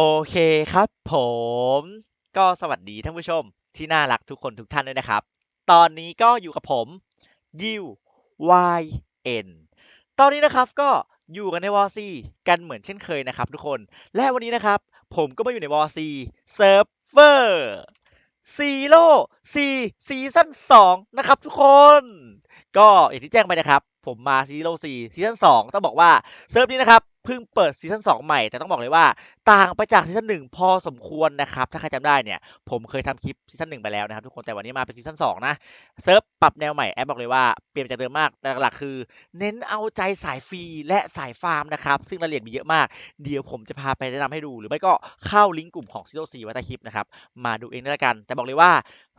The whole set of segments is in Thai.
โอเคครับผม ก็สวัสดีท่านผู้ชมที่น่ารักทุกคนทุกท่านด้วยนะครับ ตอนนี้ก็อยู่กับผมยิว Y N ตอนนี้นะครับก็อยู่กันในวอซีกันเหมือนเช่นเคยนะครับทุกคน และวันนี้นะครับ ผมก็มาอยู่ในวอซีเซิร์ฟเวอร์ซีโร่ซีซีซั่นสองนะครับทุกคน ก็อย่างที่แจ้งไปนะครับ ผมมาซีโร่ซีซีซั่นสองต้องบอกว่าเซิร์ฟนี้นะครับเพิ่งเปิดซีซั่นสองใหม่แต่ต้องบอกเลยว่า ต่างไปจากซีซั่นหนึ่งพอสมควรนะครับ ถ้าใครจำได้เนี่ย ผมเคยทำคลิปซีซั่นหนึ่งไปแล้วนะครับ ทุกคนแต่วันนี้มาเป็นซีซั่นสองนะ เซิร์ฟปรับแนวใหม่ แอปบอกเลยว่า เปลี่ยนจากเดิมมาก แต่หลักคือ เน้นเอาใจสายฟรีและสายฟาร์มนะครับ ซึ่งรายละเอียดมีเยอะมาก เดี๋ยวผมจะพาไปแนะนำให้ดู หรือไม่ก็เข้าลิงก์กลุ่มของซีโร่ซีว้ใต้คลิปนะครับมาดูเองได้ละกัน แต่บอกเลยว่า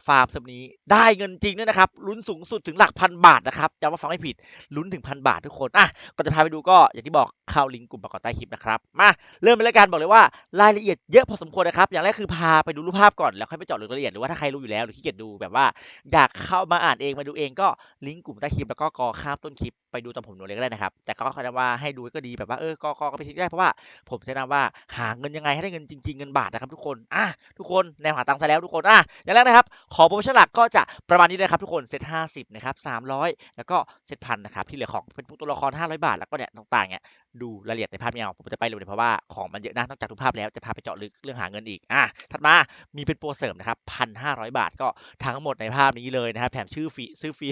ฟาร์มเซิร์ฟนี้ได้เงินจริงด้วยนะครับลุ้นสูงสุดถึงหลักพันบาทนะครับย้ำว่าฟังไม่ผิดลุ้นถึงพันบาททุกคนอะก่อนจะพาไปดูก็อย่างที่บอกเข้าลิงก์กลุ่มมาก่อนใต้คลิปนะครับมาเริ่มไปเลยกันบอกเลยว่ารายละเอียดเยอะพอสมควรนะครับ อย่างแรกคือพาไปดูรูปภาพก่อนแล้วค่อยไปเจาะลึกรายละเอียดหรือว่าถ้าใครรู้อยู่แล้วหรือขี้เกียจดูแบบว่า อยากเข้ามาอ่านเองมาดูเองก็ลิงก์กลุ่มใต้คลิปแล้วก็กอข้ามต้นคลิปไปดูตอนผมหนูเลยก็ได้นะครับ แต่ก็แนะนำว่าให้ดูก็ดีแบบว่าเออกอกอก็ไปทิ้งได้เพราะว่าผมแนะนำว่าหาเงินยังไงให้ได้เงินจริง ๆ เงินบาทนะครับทุกคนอะทุกคนแนวหาตังค์ซะแล้วทุกคนอะอย่างแรกนะครับ ขอโปรโมชั่นหลักก็จะประมาณนี้เลยครับทุกคนเซต50นะครับ300แล้วก็เซตพันนะครับที่เหลือของเป็นพวกตัวละคร500บาทแล้วก็เนี่ยต่างๆเนี่ยดูรายละเอียดในภาพไม่เอาผมจะไปเร็วเลยเพราะว่าของมันเยอะนะนอกจากทุกภาพแล้วจะพาไปเจาะลึกเรื่องหาเงินอีกอะถัดมามีเป็นโปรเสริมนะครับ1,500บาทก็ทั้งหมดในภาพนี้เลยนะครับแถมชื่อฟรีซื้อฟรี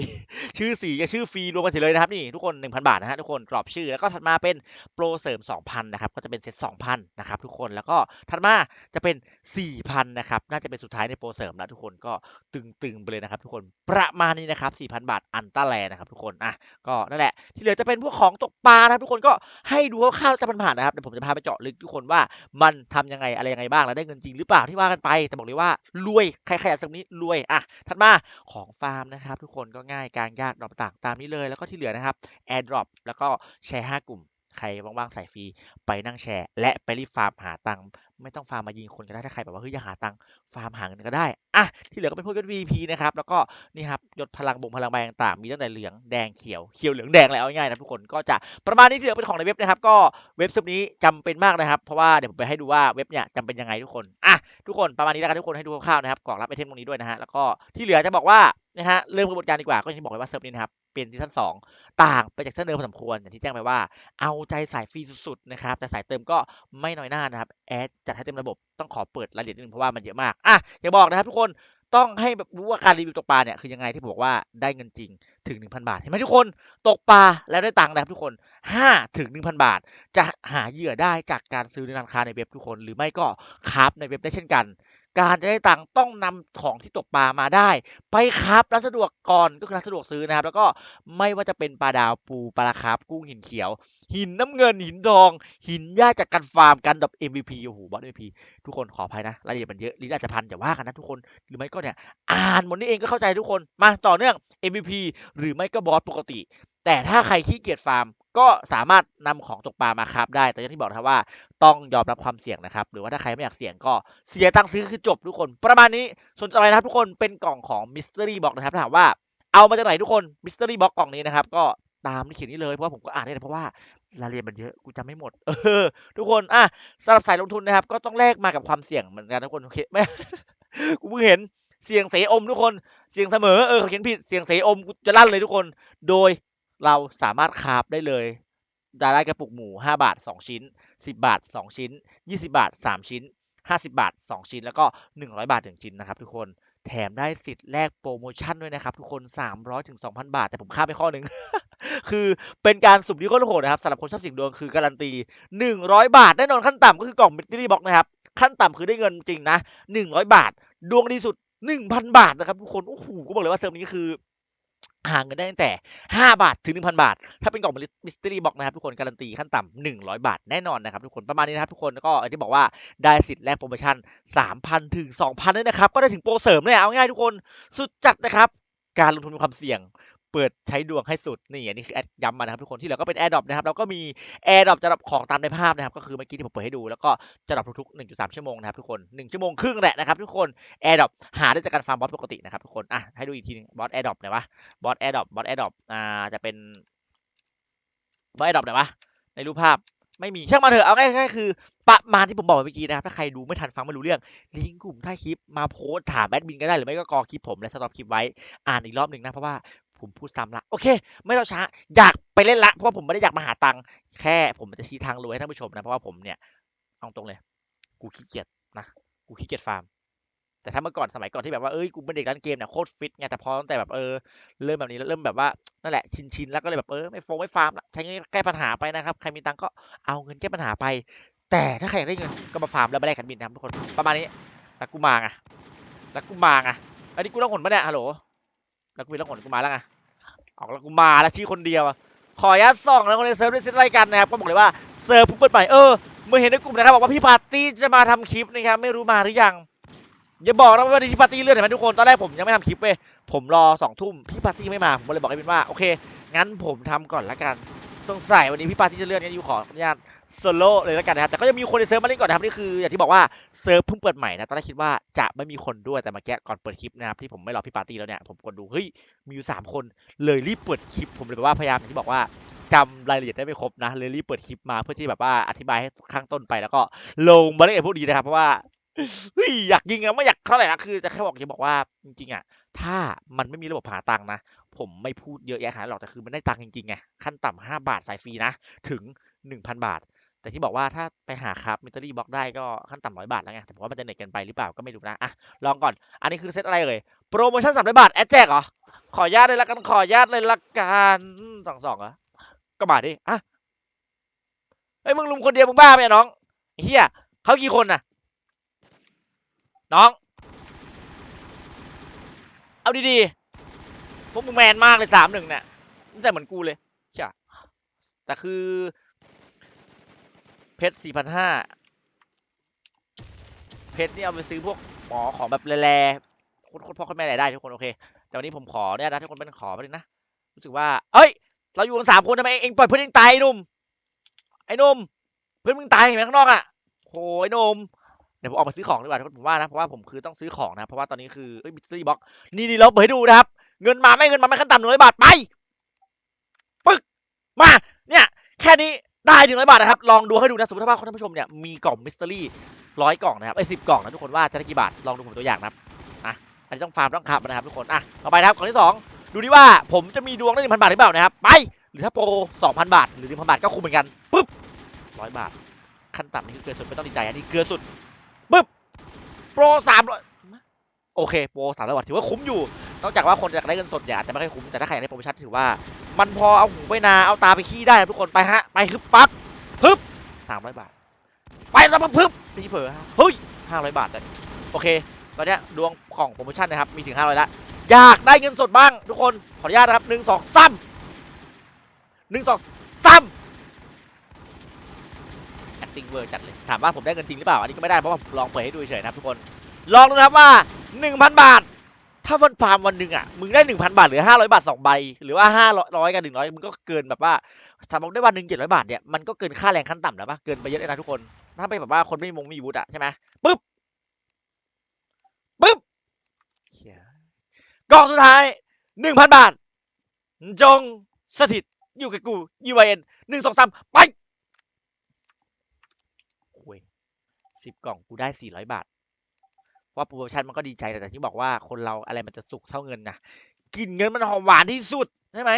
ชื่อสีกับชื่อฟรีรวมกันเฉยเลยนะครับนี่ทุกคน1,000บาทนะฮะทุกคนกรอบชื่อแล้วก็ถัดมาเป็นโปรเสริม2,000นะครับก็จะเป็นเซต2,000นะครับทุกคนแล้วก็ถัดมาจะเป็น4,000นะครับน่าจะเป็นสุดท้ายในโปรเสริมแล้วทุกคนก็ตึงๆไปเลยนะครับทุกคนประมาณนี้นะครับ4,000บาทอันต้าแลนะครับทุกคนอะก็นั่นแหละ ที่เหลือจะเป็นพวกของตกปลานะครับทุกคนก็ให้ดูคร่าวๆจะผ่านๆนะครับเดี๋ยวผมจะพาไปเจาะลึกทุกคนว่ามันทำยังไงอะไรยังไงบ้างแล้วได้เงินจริงหรือเปล่าที่ว่ากันไปแต่บอกเลยว่ารวยใครๆอยากสักนี้รวยอะถัดมาของฟาร์มนะครับ ทุกคนก็ง่ายการยากดรอปต่างตามนี้เลยแล้วก็ที่เหลือนะครับ AirDrop แล้วก็แชร์ 5 กลุ่ม ใครว่างๆใส่ฟรีไปนั่งแชร์ และไปรีบฟาร์มหาตังค์ไม่ต้องฟาร์มมายิงคนก็ได้ถ้าใครแบบว่าเฮ้ยอยากหาตังค์ฟาร์มหาเงินก็ได้อะที่เหลือก็เป็นพวกยศ VP นะครับแล้วก็นี่ครับยศพลังบ่งพลังใบต่างๆมีตั้งแต่เหลืองแดงเขียวเขียวเหลืองแดงแล้วเอาง่ายๆนะทุกคนก็จะประมาณนี้ที่เหลือเป็นของในเว็บนะครับก็เว็บซุปนี้จำเป็นมากนะครับเพราะว่าเดี๋ยวผมไปให้ดูว่าเว็บเนี่ยจำเป็นยังไงทุกคนอะทุกคนประมาณนี้แล้วกันทุกคนให้ดูคร่าวๆนะครับกรอกรับไอเทมตรงนี้ด้วยนะฮะแล้วก็ที่เหลือจะบอกว่านะฮะเริ่มกระบวนการดีกว่าก็อย่างที่บอกไว้ว่าเซิร์ฟนี้นะครับ เป็นซีซั่นสองต่างไปจากเส้นเดิมพอสมควรอย่างที่แจ้งไปว่า เอาใจสายฟรีสุดๆนะครับแต่สายเติมก็ไม่น้อยหน้านะครับแอดจัดให้เต็มระบบต้องขอเปิดรายละเอียดนิดนึงเพราะว่ามันเยอะมากอะอย่าบอกนะครับทุกคนต้องให้แบบรู้ว่าการรีวิวตกปลาเนี่ยคือยังไงที่บอกว่าได้เงินจริงถึง 1,000 บาทเห็นไหมทุกคนตกปลาแล้วได้ตังค์นะครับทุกคน5ถึง1,000 บาท จะหาเหยื่อได้จากการซื้อในร้านค้าในเว็บทุกคน หรือไม่ก็คราฟในเว็บได้เช่นกัน การจะได้ตังค์ต้องนำของที่ตกปลามาได้ ไปครับร้านสะดวกก่อนก็คือร้านสะดวกซื้อนะครับ แล้วก็ไม่ว่าจะเป็นปลาดาวปูปลาคาร์ฟกุ้งหินเขียว หินน้ำเงินหินทอง หินหญ้าจากการฟาร์มกันดับ MVP โอ้โหบอส MVP ทุกคนขออภัยนะรายละเอียดมันเยอะลิ้นอาจจะพันอย่าว่ากันนะทุกคนหรือไม่ก็เนี่ยอ่านหมดนี้เองก็เข้าใจทุกคนมาต่อเนื่อง MVP หรือไม่ก็บอสปกติ แต่ถ้าใครขี้เกียจฟาร์มก็สามารถนำของตกปลามาครับได้ แต่อย่างที่บอกนะครับว่าต้องยอมรับความเสี่ยงนะครับ หรือว่าถ้าใครไม่อยากเสี่ยงก็เสียตังค์ซื้อคือจบทุกคน ประมาณนี้ ส่วนต่อไปนะครับทุกคนเป็นกล่องของ Mystery Box นะครับถามว่าเอามาจากไหนทุกคน Mystery Box กกล่องนี้นะครับก็ตามที่เขียนนี้เลย เพราะว่าผมก็อ่านได้เพราะว่ารายละเอียดมันเยอะกูจำไม่หมด เออ ทุกคนอะสำหรับสายลงทุนนะครับ ก็ต้องแลกมากับความเสี่ยงเหมือนกันทุกคนโอเคไม่กูเพิ่งเห็นเสี่ยงเสอมทุกคนเสี่ยงเสมอเออเขาเขียนผิดเสียงเสอมกูจะลั่นเลยทุกคน โดย เราสามารถคาฟได้เลยจะได้กระปุกหมู 5 บาท 2 ชิ้น 10 บาท 2 ชิ้น 20 บาท 3 ชิ้น 50 บาท 2 ชิ้น แล้วก็ 100 บาท 1 ชิ้นนะครับทุกคนแถมได้สิทธิ์แลกโปรโมชั่นด้วยนะครับ ทุกคน 300ถึง2,000 บาท แต่ผมข้ามไปข้อหนึ่ง คือเป็นการสุ่มที่โคตรโหดนะครับสำหรับคนชอบสิ่งดวงคือการันตี 100 บาทแน่นอนขั้นต่ำก็คือกล่องมิตตี้บ็อกนะครับ ขั้นต่ำคือได้เงินจริงนะ 100 บาท ดวงดีสุด 1,000 บาทนะครับทุกคน โอ้โหก็บอกเลยว่าเซิร์ฟนี้คือ หาเงินได้ตั้งแต่ 5 บาทถึง 1,000 บาท ถ้าเป็นกล่องมิสต e รี่บ็อกนะครับทุกคนการันตีขั้นต่ำ100 บาทแน่นอนนะครับทุกคนประมาณนี้นะครับทุกคนแล้วก็อย่างที่บอกว่าได้สิทธิ์แลกโปรโมชั่น 3,000 ถึง 2,000ด้วยนะครับ ก็ได้ถึงโปรเสริมเลยเอาง่ายทุกคนสุดจัดนะครับ การลงทุนมีความเสี่ยง เปิดใช้ดวงให้สุดนี่อันนี้คือแอดย้ำมานะครับทุกคนที่เหลือก็เป็นแอร์ดรอปนะครับแล้วก็มีแอร์ดรอปจะรับของตามในภาพนะครับก็คือเมื่อกี้ที่ผมเปิดให้ดูแล้วก็จะรับทุกๆ 1.3 ชั่วโมงนะครับทุกคน1ชั่วโมงครึ่งแหละนะครับทุกคนแอร์ดรอปหาได้จากการฟาร์มบอสปกตินะครับทุกคนอะให้ดูอีกทีนึงบอสแอร์ดรอปไหนวะบอสแอร์ดรอปบอสแอร์ดรอปอ่าจะเป็นบอสแอร์ดรอปไหนวะในรูปภาพไม่มีช่างมาเถอะเอาง่ายๆคือประมาณที่ผมบอกไปเมื่อกี้นะครับถ้าใครดูไม่ทันฟังไม่รู้เรื่องลิงก์กลุ่มใต้คลิปมาโพสถามแอดมินก็ได้หรือไม่ก็กรอคลิปผมและสต็อปคลิปไว้อ่านอีกรอบหนึ่งนะเพราะว่า ผมพูดซ้ำละ โอเค ไม่รอช้า อยากไปเล่นละ เพราะว่าผมไม่ได้อยากมาหาตังค์แค่ผมจะชี้ทางรวยให้ท่านผู้ชมนะ เพราะว่าผมเนี่ยเอาตรงเลย กูขี้เกียจนะ กูขี้เกียจฟาร์ม แต่ถ้าเมื่อก่อนสมัยก่อนที่แบบว่า เอ้ย กูเป็นเด็กร้านเกมเนี่ยโคตรฟิตไง แต่พอตั้งแต่แบบเออ เริ่มแบบนี้แล้วเริ่มแบบว่า นั่นแหละ ชินชินๆแล้วก็เลยแบบเออ ไม่โฟงไม่ฟาร์มละ ใช้เงินแก้ปัญหาไปนะครับ ใครมีตังค์ก็เอาเงินแก้ปัญหาไป แต่ถ้าใครอยากได้เงินก็มาฟาร์มแล้วมาแลกกันบินนะทุกคน ประมาณนี้แล้วกูมาไงแล้วกูมาไงอันนี้กูต้องหนปะเนี่ยฮัลโหล แล้วกูมีต้องหนกูมาแล้วไงออกแล้วกูมาแล้วที่คนเดียวอะขออนุญาตส่องแล้วคนในเซิร์ฟได้เซตรายกันนะครับก็บอกเลยว่าเซิร์ฟเพิ่งเปิดใหม่เออเมื่อเห็นในกลุ่มนะครับบอกว่าพี่ปาร์ตี้จะมาทำคลิปนะครับไม่รู้มาหรือยังอย่าบอกนะว่าวันนี้พี่ปาร์ตี้เลื่อนเห็นไหมทุกคนตอนแรกผมยังไม่ทำคลิปเว้ยผมรอสองทุ่มพี่ปาร์ตี้ไม่มาผมเลยบอกให้เป็นว่าโอเคงั้นผมทำก่อนละกันสงสัยวันนี้พี่ปาร์ตี้จะเลื่อนงั้นยูขออนุญาต โซโล่เลยละกันนะครับแต่ก็ยังมีคนในเซิร์ฟมาเล่นก่อนนะครับนี่คืออย่างที่บอกว่าเซิร์ฟเพิ่งเปิดใหม่นะตอนแรกคิดว่าจะไม่มีคนด้วยแต่เมาแก้ก่อนเปิดคลิปนะครับที่ผมไม่รอพี่ปาร์ตี้แล้วเนี่ยผมกดดูเฮ้ยมีอยู่สามคนเลยรีบเปิดคลิป ผมเลยแบบว่าพยายามอย่างที่บอกว่าจำรายละเอียดได้ไม่ครบนะเลยรีบเปิดคลิปมาเพื่อที่แบบว่าอธิบายให้ข้างต้นไปแล้วก็ลงมาเล่นพวกนี้นะครับเพราะว่าเฮ้ยอยากยิงอะไม่อยากเท่าไหร่นะคือจะแค่บอกจะบอกว่าจริงๆอะถ้ามันไม่มีระบบหาตังค์นะ ผมไม่พูดเยอะแยะขนาดหรอกแต่คือมันได้ตังค์จริงๆไงขั้นต่ำห้าบาทสายฟรีนะถึงหนึ่งพันบาท แต่ที่บอกว่าถ้าไปหาครับมิเตอรี่บล็อกได้ก็ขั้นต่ำร้อยบาทแล้วไงแต่ผมว่ามันจะเหนื่อยเกินไปหรือเปล่าก็ไม่รู้นะอะลองก่อน อันนี้คือเซตอะไรเลยโปรโมชั่นสามร้อยบาทแอดแจกเหรอขออนุญาตเลยละกันขออนุญาตเลยละกันสองสองเหรอก็มาดิอะเฮ้ยมึงลุมคนเดียวมึงบ้าไหมน้องเฮียเขากี่คนน่ะ น้อง เอาดีๆพวกมึงแมนมากเลยสามหนึ่งเนี่ยนี่ใส่เหมือนกูเลยใช่แต่คือ เพชรสี่พันห้าเพชรนี่เอาไปซื้อพวกหมอของแบบแร่ๆคตรโคตรพ่อคตรแม่แรได้ทุกคนโอเค แต่วันนี้ผมขอเนี่ยนะทุกคนเป็นขอไปเลยนะ รู้สึกว่า เอ้ย เราอยู่กันสามคนทำไมเองปล่อยเพื่อนเองตายไอ้นุ่ม ไอ้นุ่ม เพื่อนมึงตายเห็นไหมข้างนอกอะโหยนุ่มเดี๋ยวผมออกมาซื้อของดีกว่าทุกคนผมว่านะเพราะว่าผมคือต้องซื้อของนะเพราะว่าตอนนี้คือเอ้ยมิซี่บ็อกนี่นี่เราเปิดให้ดูนะครับ เงินมาไม่เงินมาไม่ขั้นต่ำหนึ่งร้อยบาทไปปึ๊กมาเนี่ย แค่นี้ ได้หนึ่งร้อยบาทนะครับ ลองดูให้ดูนะ สมมติว่าท่านผู้ชมเนี่ยมีกล่องมิสเตอรี่ร้อยกล่องนะครับไอ้สิบกล่องนะทุกคนว่าจะได้กี่บาท ลองดูผมตัวอย่างนะครับอะอันนี้ต้องฟาร์มต้องขับนะครับทุกคน อะ ต่อไปนะครับกล่องที่สองดูดิว่าผมจะมีดวงได้หนึ่งพันบาทหรือเปล่านะครับ ไป หรือถ้าโปรสองพันบาท หรือหนึ่งพันบาทก็คุ้มเหมือนกันปึ๊บร้อยบาท ขั้นต่ำนี่คือเกลือสุดไม่ต้องดีใจอันนี้เกลือสุดปึ๊บโปรสามร้อยโอเคโปรสามร้อยบาทถือว่าคุ้มอยู่ นอกจากว่าคนอยากได้เงินสดเนี่ยอาจจะไม่ค่อยคุ้มแต่ถ้าใครอยากได้โปรโมชั่นถือว่า มันพอเอาหูไปนาเอาตาไปขี้ได้นะทุกคนไปฮะไปฮึบปั๊บฮึบสามร้อยบาท ไปแล้วปั๊บฮึบนี่เผลอฮะเฮ้ยห้าร้อยบาทแต่โอเคตอนนี้ดวงของโปรโมชั่นนะครับมีถึงห้าร้อยละอยากได้เงินสดบ้าง ทุกคนขออนุญาตนะครับหนึ่งสองสามหนึ่งสองสาม acting เวอร์จัดเลยถามว่าผมได้เงินจริงหรือเปล่า อันนี้ก็ไม่ได้เพราะว่าผมลองเปิดให้ดูเฉยนะครับทุกคน ลองดูนะครับว่า 1,000 บาท ถ้าวันฟาร์มวันหนึ่งอะมึงได้1,000บาทหรือ500บาท2ใบหรือว่า500กับ100มึงก็เกินแบบว่าสมมติได้วันหนึ่ง700บาทเนี่ยมันก็เกินค่าแรงขั้นต่ำแล้วปะเกินไปเยอะเลยนะทุกคนถ้าเป็นแบบว่าคนไม่มงไม่มีวุฒิอะใช่ไหมปึ๊บปึ๊บกล่องสุดท้าย1,000บาท จงสถิตอยู่กับกู UIN หนึ่งสองสามไปคุยสิบกล่องกูได้สี่ร้อยบาท ว่าโปรโมชั่นมันก็ดีใจแต่แต่ที่บอกว่าคนเราอะไรมันจะสุกเท่าเงินนะกินเงินมันหอมหวานที่สุดใช่ไหม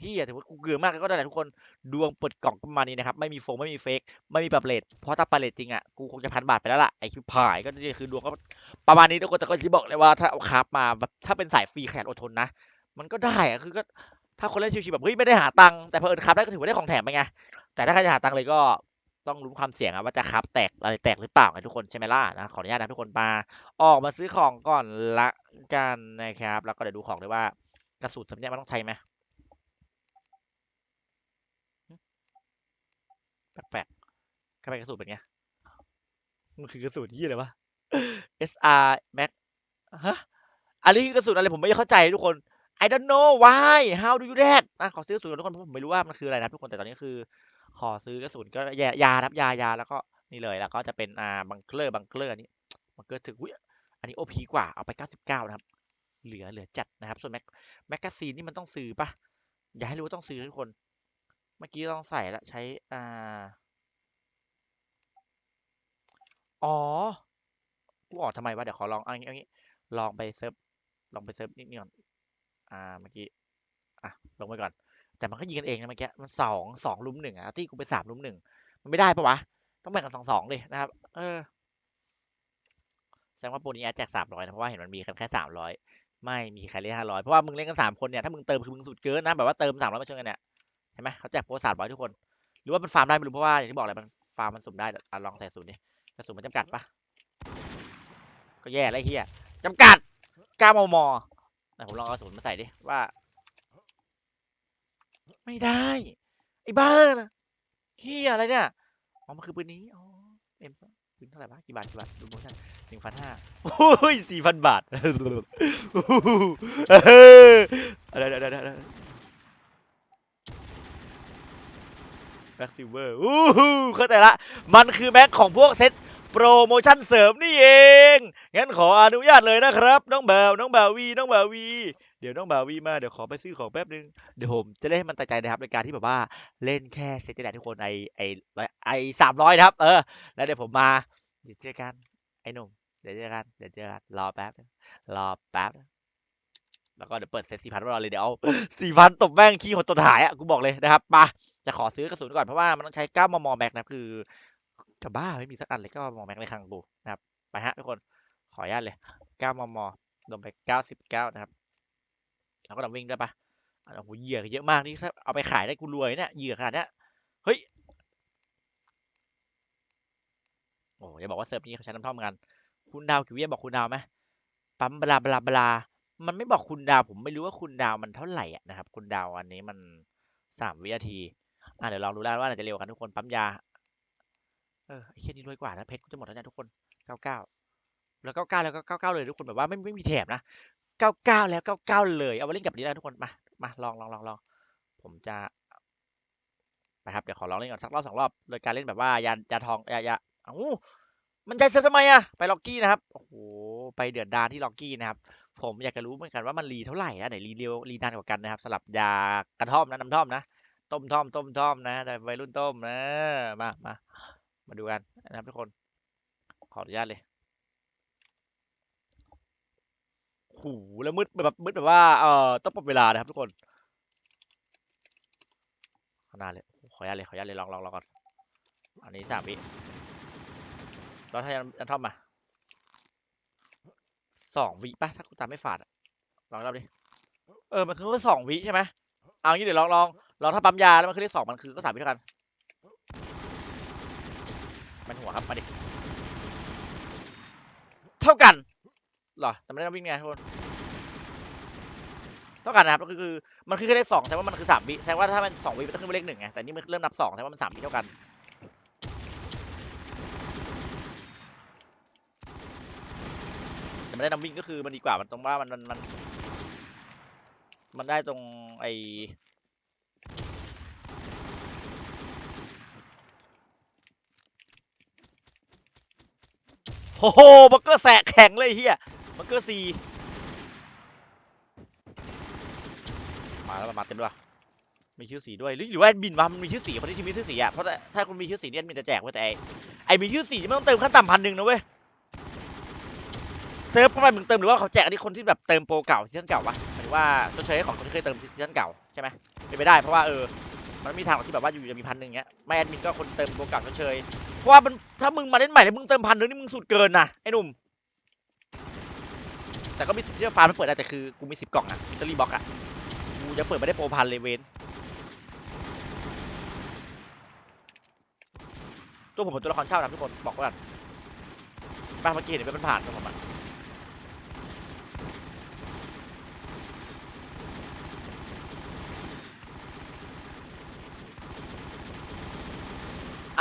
พี่ถือว่ากูเกลือมากก็ได้แหละทุกคนดวงเปิดกล่องประมาณนี้นะครับ ไม่มีโฟงไม่มีเฟกไม่มีปรับเลทเพราะถ้าปรับเลทจริงอะกูคงจะพันบาทไปแล้วล่ะไอคิวผายก็นี่คือดวงก็ประมาณนี้ทุกคนแต่ก็ที่บอกเลยว่าถ้าเอาคาฟมาแบบถ้าเป็นสายฟรีแขนอดทนนะ มันก็ได้อะคือก็ถ้าคนเล่นชิวๆแบบเฮ้ยไม่ได้หาตังค์แต่พอเอิญคราฟได้ก็ถือว่าได้ของแถมไปไงแต่ถ้าใครจะหาตังค์เลยก็ ต้องรู้ความเสี่ยงว่าจะครับแตกอะไรแตกหรือเปล่าไงทุกคนใช่ไหมล่ะนะขออนุญาตนะทุกคนมาออกมาซื้อของก่อนละกันนะครับ แล้วก็เดี๋ยวดูของด้วยว่ากระสุนสำเนียมันต้องใช้ไหมแปลกๆทำไมกระสุนเป็นไงมันคือกระสุนยี่อะไรวะ SR Max ฮะอันนี้คือกระสุนอะไรผมไม่เข้าใจทุกคน I don't know why how do you that อะขอซื้อกระสุนก่อนทุกคนเพราะผมไม่รู้ว่ามันคืออะไรนะทุกคนแต่ตอนนี้คือ ขอซื้อกระสุนก็ยายาครับยายาแล้วก็นี่เลยแล้วก็จะเป็นอ่าบังเกอร์บังเกอร์อันนี้บังเกอร์ถึงอุ้ยอันนี้โอพีกว่าเอาไป 99 นะครับ เหลือเหลือจัดนะครับ ส่วนแม็กแมกกาซีนนี่มันต้องซื้อปะอย่าให้รู้ว่าต้องซื้อทุกคน เมื่อกี้ต้องใส่แล้วใช้อ่าอ๋อกูออกทำไมวะเดี๋ยวขอลองเอางี้เอางี้ลองไปเซิร์ฟลองไปเซิร์ฟนิดนึงก่อนอ่าเมื่อกี้อะลงไปก่อน แต่มันก็ยิงกันเองนะเมื่อกี้มันสองสองลุมหนึ่งอะที่กูไปสามลุมหนึ่งมันไม่ได้ปะวะ ต้องแบ่งกันสองสองเลยนะครับ เออแสดงว่าโปรนี้แอดแจกสามร้อยนะเพราะว่าเห็นมันมีกันแค่สามร้อยไม่มีใครเล่นห้าร้อยเพราะว่ามึงเล่นกันสามคนเนี่ยถ้ามึงเติมคือมึงสุดเกินนะแบบว่าเติมสามร้อยมาช่วยกันเนี่ยเห็นไหมเขาแจกโปรสามร้อยทุกคน หรือว่ามันฟาร์มได้ไม่รู้เพราะว่าอย่างที่บอกเลยมันฟาร์มมันสุ่มได้อะลองใส่ศูนย์ดิกระสุนมันจำกัดปะก็แย่แล้วไอ้เฮียจำกัด9มมไหนผมลองเอากระสุนมาใส่ดิว่า ไม่ได้ ไอ้บ้านะเฮียอะไรเนี่ยอ๋อมันคือปืนนี้อ๋อเอ็มปืนเท่าไหร่วะกี่บาทกี่บาทดูโมชั่นหนึ่งพันห้าโอ้ยสี่พันบาทอะไรอะไรอะไรแบ็กซิลเวอร์อู้หูเข้าใจละ มันคือแม็กของพวกเซ็ต โปรโมชั่นเสริมนี่เอง งั้นขออนุญาตเลยนะครับ น้องบ่าวน้องบ่าววีน้องบ่าววีเดี๋ยวน้องบ่าววีมาเดี๋ยวขอไปซื้อของแป๊บนึงเดี๋ยวผมจะเล่นให้มันตัดใจนะครับในการที่แบบว่าเล่นแค่เซตแดทุกคนไอไอไอสามร้อยนะครับ เออ แล้วเดี๋ยวผมมาเดี๋ยวเจอกันไอหนุ่มเดี๋ยวเจอกันเดี๋ยวเจอกันรอแป๊บรอแป๊บแล้วก็เดี๋ยวเปิดเซตสี่พันรอเลยเดี๋ยวเอาสี่พันตบแม่งขี้หดตัวหายอะกูบอกเลยนะครับมาจะขอซื้อกระสุนก่อนเพราะว่ามันต้องใช้ก้ามมแม็กนะคือ จะบ้าไม่มีสักอันเลยก้ามมแม็กในคังกูนะครับ ไปฮะทุกคน ขออนุญาตเลยเก้ามมลงไปเก้าสิบเก้านะครับ แล้วก็ต้องวิ่งได้ปะอะโอ้โหเหยื่อเยอะมากนี่ถ้าเอาไปขายได้กูรวยเนี่ยเหยื่อขนาดเนี้ยเฮ้ย โอ้อย่าบอกว่าเซิร์ฟนี้เขาใช้น้ำท่อมกัน คุณดาวกิวเวียบอกคุณดาวไหมปั๊มบลาบลาบลา มันไม่บอกคุณดาว ผมไม่รู้ว่าคุณดาวมันเท่าไหร่อะนะครับ คุณดาวอันนี้มันสามวินาที อะเดี๋ยวลองดูแล้วว่าจะเร็วกันทุกคนปั๊มยา เออไอ้แค่นี้รวยกว่านะเพชรกูจะหมดแล้วเนี่ยทุกคนเก้าเก้าแล้วเก้าเก้าแล้วก็เก้าเก้าเลยทุกคนแบบว่าไม่ไม่มีแถบนะเก้าเก้าแล้วเก้าเก้าเลยเอามาเล่นกับนี้แล้วทุกคนมามาลองลองลองลองผมจะนะครับเดี๋ยวขอลองเล่นก่อนสักรอบสองรอบโดยการเล่นแบบว่ายายาทองยายาเอ้ามันใจเซฟทำไมอะไปล็อกกี้นะครับโอ้โหไปเดือดดานที่ล็อกกี้นะครับผมอยากจะรู้เหมือนกันว่ามันรีเท่าไหร่นะไหนรีเร็วรีนานกว่ากันนะครับสลับยากระท่อมนะน้ำท่อมนะต้มท่อมต้มท่อมนะแต่วัยรุ่นต้มนะมามา มาดูกันนะครับทุกคน ขออนุญาตเลยหูแล้วมืดแบบมืดแบบว่าเอ่อต้องปรับเวลานะครับทุกคนขานาดเลยขออนุญาตเลยขออนุญาตเลยลองลองลองก่อนอันนี้สามวิแล้วถ้ายันท่อมมาสองวิป่ะถ้ากูตามไม่ฝาดลองรอบดิเออมันคือว่าสองวิใช่ไหมเอางี้เดี๋ยวลองลองลองถ้าปั๊มยาแล้วมันคือเลขสองมันคือก็สามวิเท่ากัน มันหัวครับมาดิเท่ากันเหรอแต่ไม่ได้นับวิ่งไงทุกคนเท่ากันนะครับก็คือมันคือแค่เลขสองแสดงว่ามันคือสามวิแสดงว่าถ้ามันสองวิมันต้องขึ้นเป็นเลขหนึ่งไงแต่นี่มันเริ่มนับสองแสดงว่ามันสามวิเท่ากันแต่ไม่ได้นับวิ่งก็คือมันดีกว่ามันตรงว่ามันมันมันมันได้ตรงไอ โอ้โหบักเกอร์แสกแข็งเลยเฮียบักเกอร์สี่มาแล้วมาเต็มด้วยมีชื่อสีด้วยหรือหรือว่าแอดมินวะมันมีชื่อสีคนที่มีชื่อสีอะเพราะถ้าคุณมีชื่อสีเนี่ยมินจะแจกไว้แต่ไอไอมีชื่อสีไม่ต้องเติมขั้นต่ำพันหนึ่งนะเว้ยเซิร์ฟเข้าไปมึงเติมหรือว่าเขาแจกอันนี้คนที่แบบเติมโปรเก่าซีซั่นเก่าวะหมายถึงว่าชดเชยให้ของคนที่เคยเติมซีซั่นเก่าใช่ไหมเป็นไปได้เพราะว่าเออ มันมีทางที่แบบว่าอยู่จะมีพันหนึ่งเงี้ยไม่แอดมินก็คนเติมโปรก่าชดเชยเพราะว่ามันถ้ามึงมาเล่นใหม่แล้วมึงเติมพันหนึ่งนี่มึงสุดเกินนะไอ้หนุ่มแต่ก็มีสิทธิ์ที่จะฟาร์มมันเปิดได้แต่คือกูมีสิบกล่องอะมิตอรี่บ็อกอะกูจะเปิดไม่ได้โปรพันเลยเวนตัวผมเป็นตัวละครเช่านะทุกคนบอกไว้ก่อนบ้านเมื่อกี้เห็นไหมมันผ่านตัวผมอะ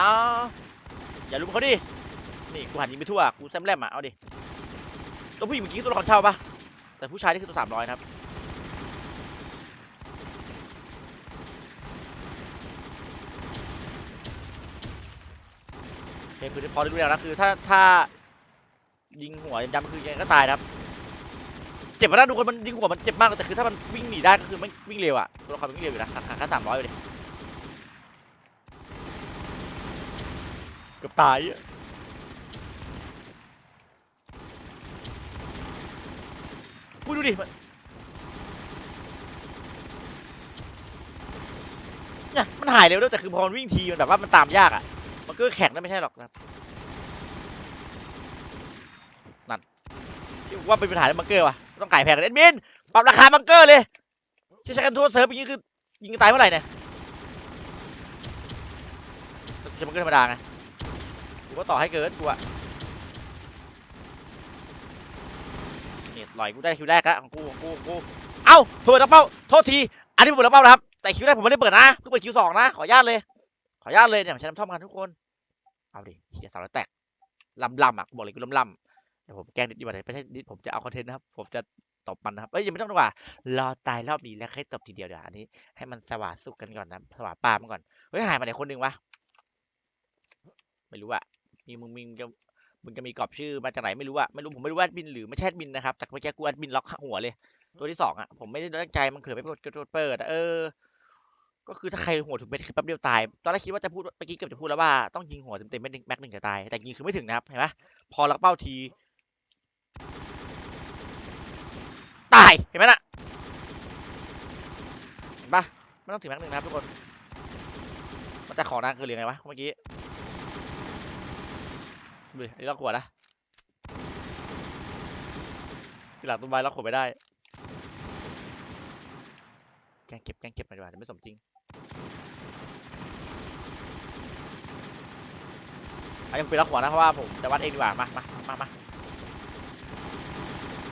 อ้าวอย่าลุมเขาดิ นี่กูหันยิงไปทั่ว กูแซมแลมอะ เอาดิ ตัวผู้หญิงเมื่อกี้ตัวละครเช่าปะแต่ผู้ชายนี่คือตัวสามร้อยครับ โอเคคือพอได้รู้แล้วนะคือถ้าถ้ายิงหัวดำคือยังไงก็ตายนะครับ เจ็บมาแล้วดูคนมันยิงหัวมันเจ็บมากแต่คือถ้ามันวิ่งหนีได้ก็คือมันวิ่งเร็วอะตัวละครมันวิ่งเร็วอยู่นะขาสามร้อยเลย เกือบตายอะดูดิมันเนี่ยมันหายเร็วด้วยแต่คือพอมัวิ่งทีมันแบบว่ามันตามยากอะ มันก็แข็งนะไม่ใช่หรอกนะนั่นว่าเป็นปัญหาในมังเกอร์วะต้องขายแพงเอ็ดมินปรับราคามังเกอร์เลยใช้กันทั่วเซิร์ฟอย่างนี้คือยิงตายเมื่อไหร่เนี่ยจะมังเกอร์ธรรมดาไง กูก็ต่อให้เกินกูอะเนี่ยลอยกูได้คิวแรกละของกูของกูของกูเอ้าเปิดแล้วเป้าโทษทีอันนี้ผมเปิดแล้วเป้านะครับแต่คิวแรกผมไม่ได้เปิดนะเพิ่งเปิดคิวสองนะขออนุญาตเลย ขออนุญาตเลยเนี่ยผมใช้น้ำท่อมกันทุกคนเอาดิเฮียสาวแล้วแตกลำลำอะกูบอกเลยกูลำลำเดี๋ยวผมแกล้งดิดดีกว่าไม่ใช่ดิดผมจะเอาคอนเทนต์นะครับผมจะตบมันนะครับเอ้ยยังไม่ต้องดีกว่ารอตายรอบนี้แล้วค่อยตบทีเดียวเดี๋ยวอันนี้ ให้มันสว่างสุกกันก่อนนะสว่างปามันก่อนเฮ้ยหายมาไหนคนหนึ่งวะไม่รู้อะ มีมึงมึงจะมึงจะมีกรอบชื่อมาจากไหนไม่รู้อะไม่รู้ผมไม่รู้ว่าแอดมินหรือไม่ใช่แอดมินนะครับแต่เมื่อกี้กูแอดมินล็อกหัวเลย ตัวที่สองอะผมไม่ได้ตั้งใจมันเกิดไปกดกดเปิดเออ ก็คือถ้าใครหัวถูกเม็ดคือแป๊บเดียวตาย ตอนแรกคิดว่าจะพูดเมื่อกี้เกือบจะพูดแล้วว่าต้องยิงหัวเต็มเม็ดหนึ่งแม็กหนึ่งจะตายแต่ยิงคือไม่ถึงนะครับเห็นไหมพอลักเป้าที ตายเห็นไหมน่ะเห็นปะไม่ต้องถึงแม็กหนึ่งนะครับทุกคนมันจะขอนางคือหรือไงวะเมื่อกี้ ดิอันนี้ล็อกหัวนะทีหลังต้นไม้ล็อกหัวไม่ได้ แกงเก็บแกงเก็บมาดีกว่าเดี๋ยวไม่สมจริงอันนี้ผมไปล็อกหัวนะเพราะว่าผมจะวัดเองดีกว่า มามามามา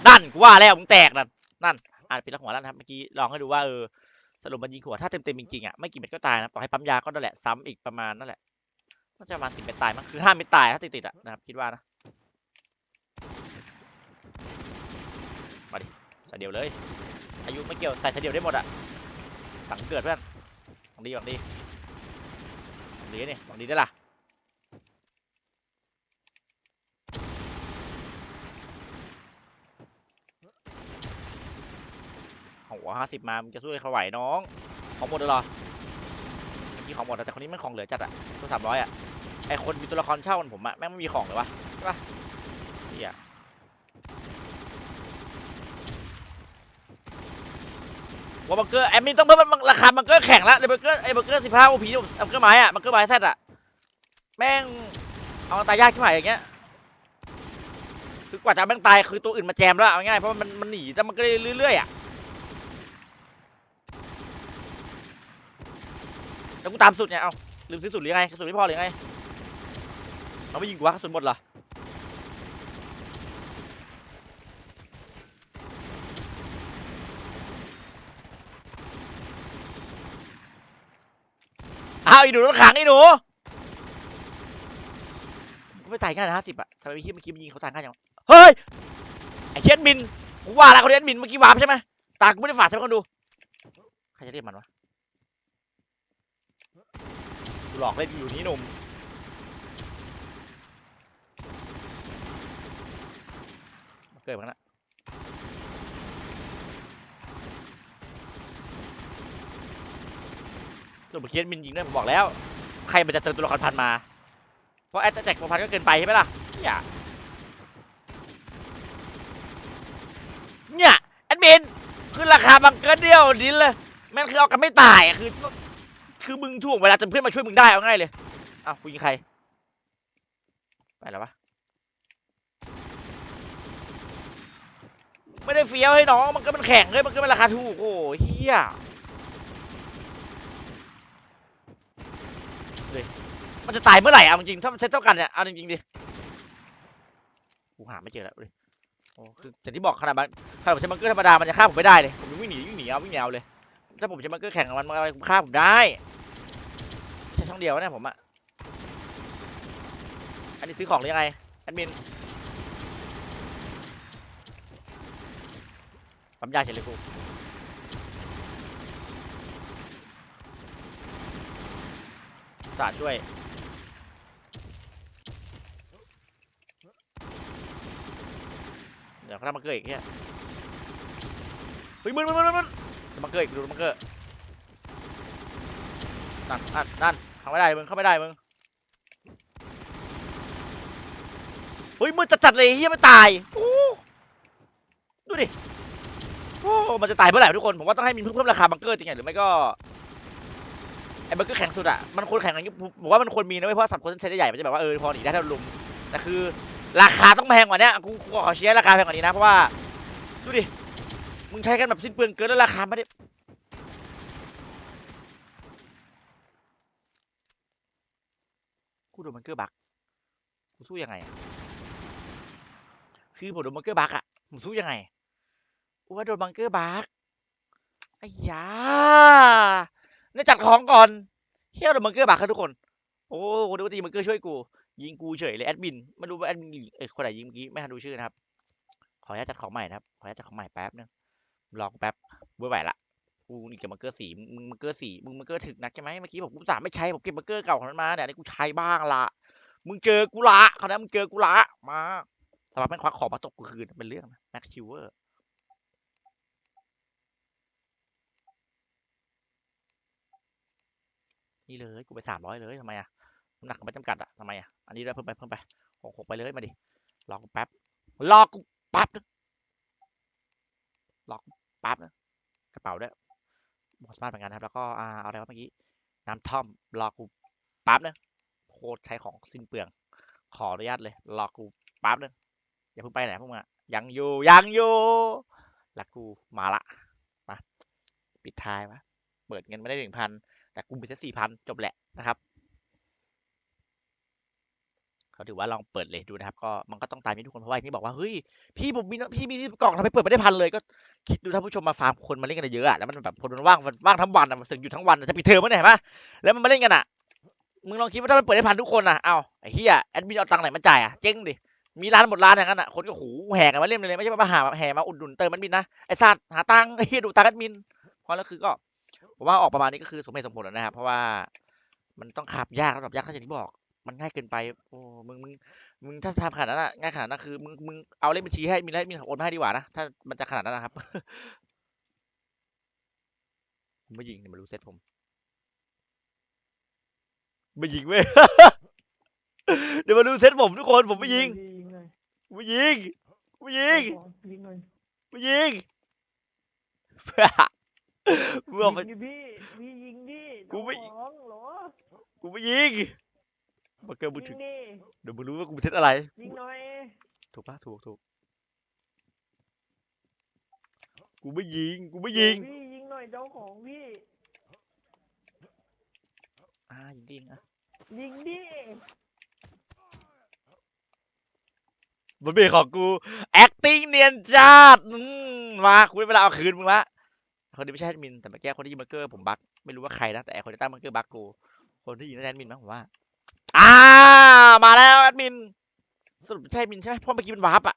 นั่นกูว่าแล้วมึงแตกนั่นนั่นอ่านปิดล็อกหัวแล้วนะครับเมื่อกี้ลองให้ดูว่าเออสรุปมันยิงหัวถ้าเต็มเต็มๆจริงๆอะไม่กี่เม็ดก็ตายนะต่อให้ปั๊มยาก็นั่นแหละซ้ำอีกประมาณนั่นแหละ น่าจะมาสิบเม็ดตายมั้งคือห้าเม็ดตายถ้าติดๆอะนะครับคิดว่านะมาดิใส่เดียวเลย อายุไม่เกี่ยวใส่ใส่เดียวได้หมดอะสังเกิดเพื่อนหวังดีหวังดีหวังดีนี่หวังดีได้ล่ะหัวห้าสิบมามึงจะสู้ให้เขาไหวน้อง ของหมดเลยเหรอเมื่อกี้ของหมดแต่คนนี้มันของเหลือจัดอะตัวสามร้อยอะ ไอคนมีตัวละครเช่ามือนผมอะแม่งไม่มีของเลยวะใช่ปะเฮียว่าบังเกอร์แอดมินต้องเพิ่มราคาบังเกอร์แข่งละเลยบังเกอร์ไอบังเกอร์สิบห้าโอพีบังเกอร์ไม้อะบังเกอร์ไม้แซดอะแม่งเอาตายยากขึ้นมาอย่างเงี้ยคือกว่าจะแม่งตายคือตัวอื่นมาแจมแล้วเอาง่ายเพราะมันมันหนีแต่มันก็เรื่อยๆอะแล้วกูตามสุดเนี่ยเอาลืมซื้อสุดหรือไงสุนไม่พอหรือไง เราไม่ยิงกูวะกระสุนหมดเหรออ้าวอีหนูรถขังอ้หนูกูไม่ตายง่ายนะห้าสิบอะทำไมเมื่อกี้เมื่อกี้มันยิงเขาตายง่ายจังเฮ้ยไอเชียนบินกูว่าแล้วเขาเรียนบินเมื่อกี้วาร์ปใช่ไหมตากูไม่ได้ฝาดใช่ไหมคนดูใครจะเรียกมันวะกูหลอกเล่นอยู่นี่หนุ่มมาเกิดมันละส่วนเมื่อกี้มินยิงได้ผมบอกแล้ว ใครมันจะเจอตัวละครพันมา เพราะแอดแจกตัวพันก็เกินไปใช่ไหมล่ะ เนี่ย เนี่ยแอดมินคือราคาบังเกินเดียวดินเลยแม่งคือเอากันไม่ตายคือ คือมึงถ่วงเวลาจนเพื่อนมาช่วยมึงได้เอาง่ายเลยอ้าวกูยิงใครไปแล้ววะ ไม่ได้เฟี้ยวให้น้องมันก็มันแข่งเลยมันก็เป็นราคาถูกโอ้เฮียเลยมันจะตายเมื่อไหร่เอาจริงถ้ามันเซตเท่ากันเนี่ยเอาจริงๆดิกูหาไม่เจอแล้วเลยโอ้คืออย่างที่บอกขนาดมันขนาดผมใช้บังเกอร์ธรรมดามันจะฆ่าผมไม่ได้เลยผมยังวิ่งหนีวิ่งหนีเอาวิ่งหนีเอาเลยถ้าผมใช้บังเกอร์แข่งกับมันมันอะไรฆ่าผมได้ใช่ช่องเดียวนี่ผมอะอันนี้ซื้อของหรือยังไงแอดมิน ปั๊มยาเฉยเลยกูสาดช่วย เดี๋ยวเขาทำมาเกอร์อีกเนี่ยเฮ้ยมึนมึนมึนมึนจะมาเกอร์อีกดูมาเกอร์นั่นนั่นนั่นเข้าไม่ได้มึงเข้าไม่ได้มึงเฮ้ยมือจัดจัดเลยเฮียไม่ตายโอ้ดูดิ มันจะตายเมื่อไหร่ทุกคน ผมว่าต้องให้มินเพิ่มราคาบังเกอร์จริงๆหรือไม่ก็ไอ้บังเกอร์แข็งสุดอะมันควรแข็งอย่างนี้ผมว่ามันควรมีนะเว้ยเพราะสัตว์คนเซตใหญ่ มันจะแบบว่าเออพอหนีได้ถ้าลุม แต่คือราคาต้องแพงกว่านี้กูกูขอเชียร์ราคาแพงกว่านี้นะเพราะว่าดูดิ มึงใช้กันแบบสิ้นเปลืองเกินแล้วราคาไม่ได้กูโดนบังเกอร์บักกูสู้ยังไง คือผมโดนบังเกอร์บักอะผมสู้ยังไง กูว่าโดนบังเกอร์บักไอ้ยาเนี่ยจัดของก่อนเฮียโดนบังเกอร์บักครับทุกคน โอ้โหดูว่าตีบังเกอร์ช่วยกู ยิงกูเฉยเลยแอดมินไม่รู้ว่าแอดมินเอ้ยคนไหนยิงเมื่อกี้ไม่ทันดูชื่อนะครับ ขออนุญาตจัดของใหม่นะครับ ขออนุญาตจัดของใหม่แป๊บนึงรอกูแป๊บไม่ไหวละกูนี่เก็บบังเกอร์สีมึงมึงบังเกอร์สีมึงบังเกอร์ถึกนักใช่ไหมเมื่อกี้ผมกูสามไม่ใช้ผมเก็บบังเกอร์เก่าของมันมาเนี่ยอันนี่กูใช้บ้างละมึงเจอกูละคราวนี้มึงเจอกูละมาสภาพแม่งควักของมาตกกูคืนเป็นเรื่องนะแม็กชิวเวอร์ นี่เลยกูไปสามร้อยเลยทำไมอะน้ำหนักไม่จำกัดอะทำไมอะอันนี้ด้วยเพิ่มไปเพิ่มไปหกหกไปเลยมาดิรอกูแป๊บรอกูแป๊บนึงรอกูแป๊บนึงกระเป๋าด้วยหมดสมาร์ทเหมือนกันครับแล้วก็อ่าเอาอะไรวะเมื่อกี้น้ำท่อมรอกูแป๊บนึงโคตรใช้ของสิ้นเปลือง ขออนุญาตเลยรอกูแป๊บนึงอย่าเพิ่งไปไหนพวกมึงอะยังอยู่ยังอยู่ล้วกูมาละมาปิดท้ายวะเปิดเงินไม่ได้หนึ่งพัน แต่กูมีแค่สี่พันจบแหละนะครับเขาถือว่าลองเปิดเลยดูนะครับ ก็มันก็ต้องตามนี้ทุกคนเพราะว่าที่บอกว่าเฮ้ยพี่ผมมีพี่มีกล่องทำไมเปิดไม่ได้พันเลยก็คิดดูท่านผู้ชมมาฟาร์มคนมาเล่นกันเยอะอะแล้วมันแบบคนมันว่างมันว่างทั้งวันอะมันสึกอยู่ทั้งวันจะปิดเทอมเมื่อไหร่ปะแล้วมันมาเล่นกันอะมึงลองคิดว่าถ้ามันเปิดได้พันทุกคนอะเอ้าไอ้เหี้ยแอดมินเอาตังค์ไหนมาจ่ายอะเจ๊งดิมีร้านหมดร้านอย่างนั้นอะคนก็หูแห่กันมาเล่นเลยไม่ใช่มาหาแห่มาอุดหนุนเติมแอดมินนะไอ้สัตว์หาตังค์ไอ้เหี้ยดูตังค์แอดมินพราะแล้วคือก็ ผมว่าออกประมาณนี้ก็คือสมเหตุสมผลแล้วนะครับ เพราะว่ามันต้องขับยากระดับยากถ้าอย่างที่บอก มันง่ายเกินไป โอ้มึงมึงมึงถ้าทำขนาดนั้นอะง่ายขนาดนั้นคือมึงมึงเอาเลขบัญชีให้มีเลขมีโอนมาให้ดีกว่านะถ้ามันจะขนาดนั้นนะครับ ผมไม่ยิงเดี๋ยวมารู้เซตผมไม่ยิงเว้ย เดี๋ยวมาดูเซตผมทุกคนผมไม่ยิงยิงหน่อยผมไม่ยิงผมไม่ยิงยิงหน่อยไม่ยิง มึงเอาไป ยิงดิพี่พี่ยิงดิกูไม่เจ้าของเหรอกูไม่ยิงมาเกิดมึงยิถึงงดิเดี๋ยวมึงรู้ว่ากูเซตอะไร ยิงหน่อยถูกปะถูกถูกกูไม่ยิง กูไม่ยิงพี่ยิงหน่อยเจ้าของพี่ อ่ายิงดิยิงอะยิงดิมันเป็นของกู acting เนียนจัดอืมมากูได้เวลาเอาคืนมึงละ คนนี้ไม่ใช่แอดมิน แต่มื่อกี้คนที่ยิงบังเกอร์ผมบักไม่รู้ว่าใครนะแต่ไอ้คนที่ตั้งบังเกอร์บักกูคนที่ยิงนั่นแอดมินมั้งผมว่าอ่ามาแล้วแอดมินสรุปใช่แอดมินใช่ไหมเพราะเมื่อกี้มันวาร์ปอะ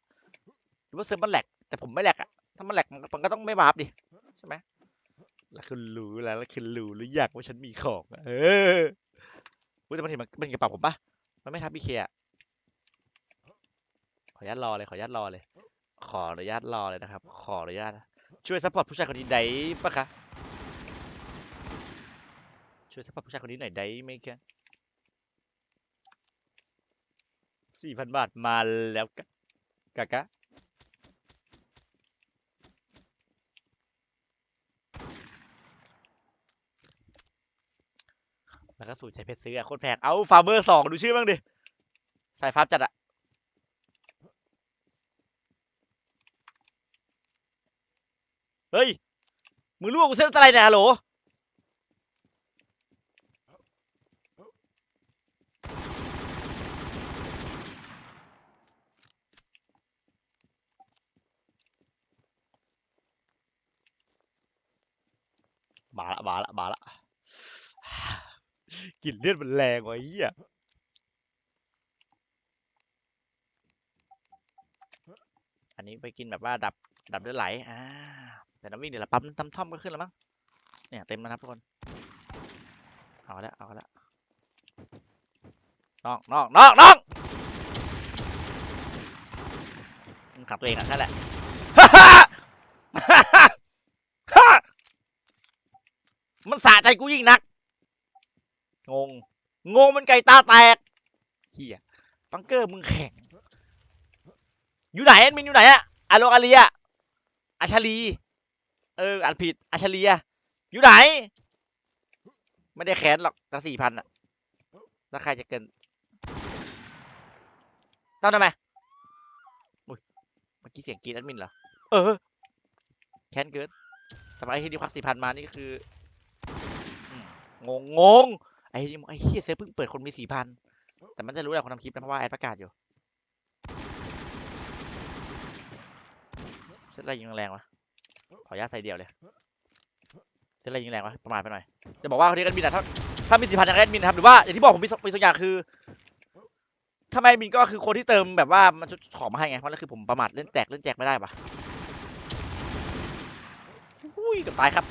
หรือว่าเซิร์ฟมันแหลกแต่ผมไม่แหลกอะถ้ามันแหลกมันก็ต้องไม่วาร์ปดิใช่ไหมแล้วคุณรู้แล้วแล้วคุณรู้หรืออยังว่าฉันมีของเอออุ้ยแต่มันเห็นมันมันกระเป๋าผมปะมันไม่ทับพี่เคอะขออนุญาตรอเลยขออนุญาตรอเลย ขออนุญาตรอเลยนะครับ ขออนุญาต ช่วยซัพพอร์ตผู้ชายคนนี้ได้ปะคะ ช่วยซัพพอร์ตผู้ชายคนนี้หน่อยได้ไหมคะสี่พันบาทมาแล้วกะกะกะแล้วก็สูตรใช้เพชรซื้ออะโคตรแพง เอาฟาร์เมอร์สองดูชื่อบ้างดิ สายฟ้าจัดอะ เฮ้ย มึงรู้ว่ากูเซ็ตอะไรเนี่ยฮัลโหลมาละมาละมาละกลิ่นเลือดมันแรงว่ะเหี้ยอันนี้ไปกินแบบว่าดับดับเลือดไหลอ่า แต่น้ำวิ่งเดี๋ยวละปั๊มตำท่อมก็ขึ้นแล้วมั้งเนี่ยเต็มแล้วนะครับทุกคนเอาละเอาละนองน้องน้องน้องมึงขังตัวเองอะนั่นแหละมันสะใจกูยิ่งนัก งง งงมันไก่ตาแตกเฮียบังเกอร์มึงแข็ง อยู่ไหนแอดมินอยู่ไหนอะอาโลอาเลียอาชาลี เอออ่านผิดอาชเลีย อยู่ไหน ไม่ได้แค้นหรอกตั้งสี่พันอะถ้าใครจะเกินตั้งทำไมอุ้ยเมื่อกี้เสียงกรีดแอดมินเหรอ เออ แค้นเกินแต่ว่าไอ้ที่ดิวควักสี่พันมานี่คืองงงงไอ้ที่ไอ้เฮียเซฟเพิ่งเปิดคนมีสี่พันแต่มันจะรู้แหละคนทำคลิปนะเพราะว่าแอดประกาศอยู่เซตอะไรยิงแรงวะ ออนุญาตใส่เดียวเลยเซตอะไรยิงแรงวะประมาทไปหน่อย จะบอกว่าคนที่แอดมินอะถ้าถ้ามีสี่พันจากแอดมินนะครับหรือว่าอย่างที่บอกผมมีสมีสองอย่างคือถ้าไม่แอดมินก็คือคนที่เติมแบบว่ามันของมาให้ไงเพราะนั่นคือผมประมาทเล่นแจกเล่นแจกไม่ได้ปะอุ้ยกับตายครับ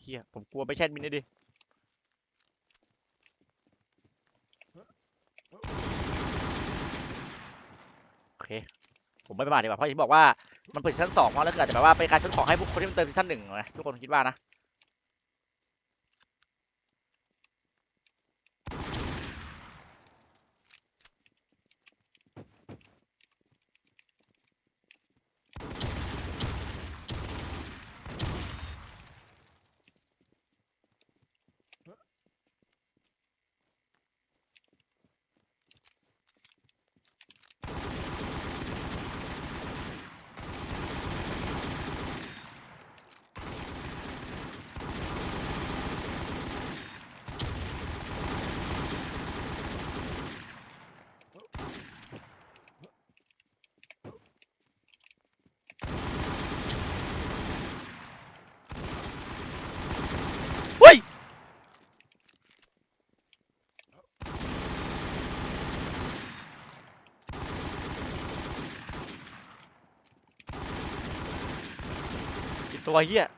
เฮียผมกลัวไม่ใช่แอดมินเลยดิโอเค ผมไม่ประมาทดีกว่าเพราะอย่างที่บอกว่ามันเปิดซีซั่นสองเพราะแล้วคืออาจจะแบบว่าเป็นการชดของให้พวกคนที่มันเติมซีซั่นหนึ่งนะทุกคนคิดว่านะ ตัวเฮียเฮ้ยเฮ้ย